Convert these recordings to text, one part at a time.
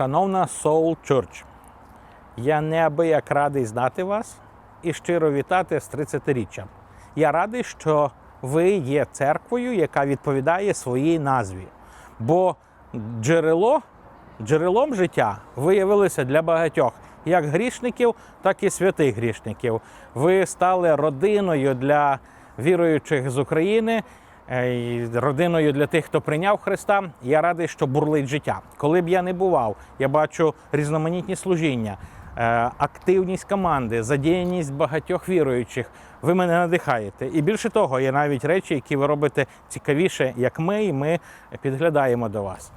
Шановна Soul Church, я неабияк радий знати вас і щиро вітати з 30-річчям. Я радий, що ви є церквою, яка відповідає своїй назві. Бо джерело, джерелом життя виявилося для багатьох, як грішників, так і святих грішників. Ви стали родиною для віруючих з України, родиною для тих, хто прийняв Христа. Я радий, що бурлить життя. Коли б я не бував, я бачу різноманітні служіння, е, активність команди, задіяність багатьох віруючих. Ви мене надихаєте. І більше того, є навіть речі, які ви робите цікавіше, як ми, і ми підглядаємо до вас.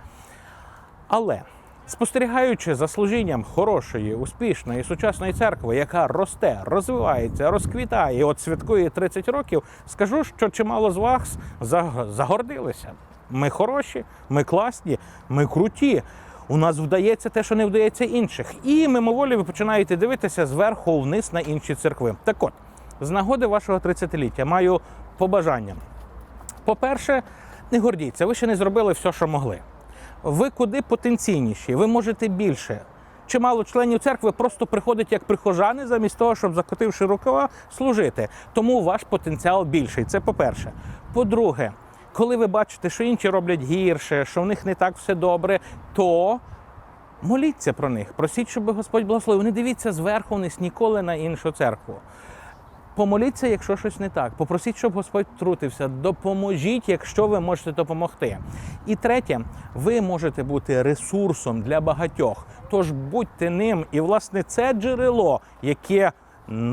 Але спостерігаючи за служінням хорошої, успішної сучасної церкви, яка росте, розвивається, розквітає, от святкує 30 років, скажу, що чимало з вас загордилися. Ми хороші, ми класні, ми круті. У нас вдається те, що не вдається інших. І мимоволі ви починаєте дивитися зверху вниз на інші церкви. Так от, з нагоди вашого 30-ліття маю побажання. По-перше, не гордіться, ви ще не зробили все, що могли. Ви куди потенційніші, ви можете більше. Чимало членів церкви просто приходять як прихожани, замість того, щоб закотивши рукава, служити. Тому ваш потенціал більший. Це по-перше. По-друге, коли ви бачите, що інші роблять гірше, що в них не так все добре, то моліться про них. Просіть, щоб Господь благословив. Не дивіться зверху вниз ніколи на іншу церкву. Помоліться, якщо щось не так. Попросіть, щоб Господь втрутився. Допоможіть, якщо ви можете допомогти. І третє, ви можете бути ресурсом для багатьох. Тож будьте ним. І, власне, це джерело, яке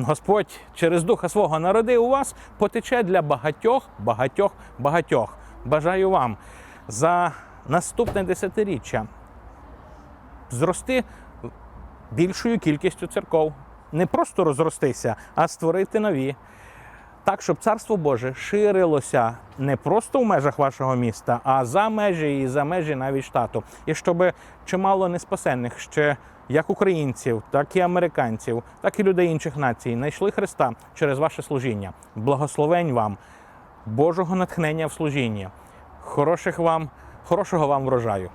Господь через духа свого народив у вас, потече для багатьох, багатьох, багатьох. Бажаю вам за наступне десятиріччя зрости більшою кількістю церков. Не просто розростися, а створити нові. Так, щоб царство Боже ширилося не просто в межах вашого міста, а за межі і за межі навіть штату. І щоб чимало неспасенних ще як українців, так і американців, так і людей інших націй знайшли Христа через ваше служіння. Благословень вам, Божого натхнення в служінні, хороших вам, хорошого вам врожаю.